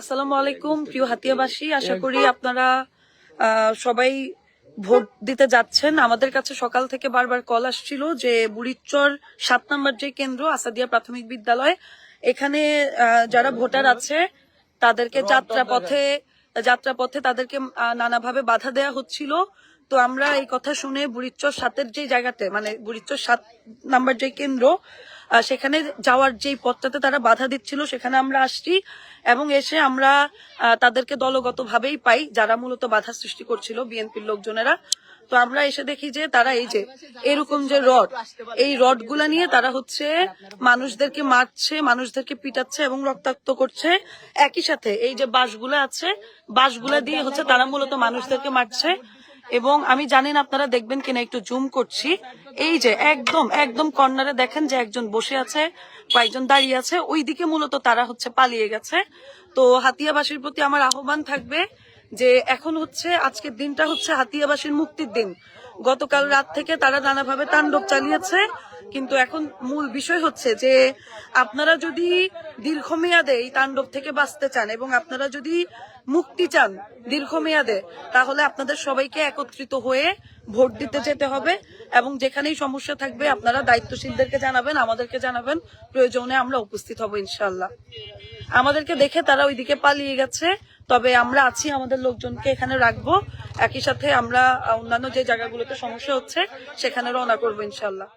আসসালামু আলাইকুম প্রিয় হাতিয়াবাসী। আশা করি আপনারা আহ, সবাই ভোট দিতে যাচ্ছেন। আমাদের কাছে সকাল থেকে বারবার কল আসছিল যে বুড়িচর সাত নম্বর যে কেন্দ্র আসাদিয়া প্রাথমিক বিদ্যালয় এখানে যারা ভোটার আছে তাদেরকে যাত্রা পথে যাত্রা পথে তাদেরকে নানাভাবে বাধা দেয়া হচ্ছিল। তো আমরা এই কথা শুনে বুড়িচর সাতের যে জায়গাতে মানে বুড়িচর সাত নাম্বার যে কেন্দ্র সেখানে যাওয়ার যেই পথটাতে তারা বাধা দিচ্ছিল, সেখানে আমরা আসছি এবং এসে আমরা তাদেরকে দলগতভাবেই পাই, যারা মূলত বাধা সৃষ্টি করছিল বিএনপির লোকজনেরা। তো আমরা এসে দেখি যে তারা এই যে, এরকম যে রড, এই রডগুলা নিয়ে তারা হচ্ছে মানুষদেরকে মারছে, মানুষদেরকে পিটাচ্ছে এবং রক্তাক্ত করছে। একই সাথে এই যে বাঁশগুলা আছে, বাঁশগুলা দিয়ে হচ্ছে তারা মূলত মানুষদেরকে মারছে। এবং আমি জানেন আপনারা দেখবেন কিনা, একটু জুম করছি। এই যে, একদম একদম কর্নারে দেখেন যে একজন বসে আছে, কয়েকজন দাঁড়িয়ে আছে। ওই দিকে মূলত তারা হচ্ছে পালিয়ে গেছে। তো হাতিয়াবাসীর প্রতি আমার আহ্বান থাকবে যে এখন হচ্ছে, আজকের দিনটা হচ্ছে হাতিয়াবাসীর মুক্তির দিন। গতকাল রাত থেকে তারা নানাভাবে তাণ্ডব চালিয়েছে। কিন্তু এখন মূল বিষয় হচ্ছে যে আপনারা যদি দীর্ঘমেয়াদে এই তাণ্ডব থেকে বাঁচতে চান এবং আপনারা যদি মুক্তি চান দীর্ঘমেয়াদে, তাহলে আপনাদের সবাইকে একত্রিত হয়ে ভোট দিতে যেতে হবে এবং যেখানেই সমস্যা থাকবে আপনারা দায়িত্বশীলদেরকে জানাবেন, আমাদেরকে জানাবেন। প্রয়োজনে আমরা উপস্থিত হব ইনশাল্লাহ আমাদেরকে দেখে তারা ওইদিকে পালিয়ে গেছে, তবে আমরা আছি আমাদের লোকজনকে এখানে রাখব। একই সাথে আমরা অন্যান্য যে জায়গাগুলোতে সমস্যা হচ্ছে, সেখানে রওনা করব ইনশাল্লাহ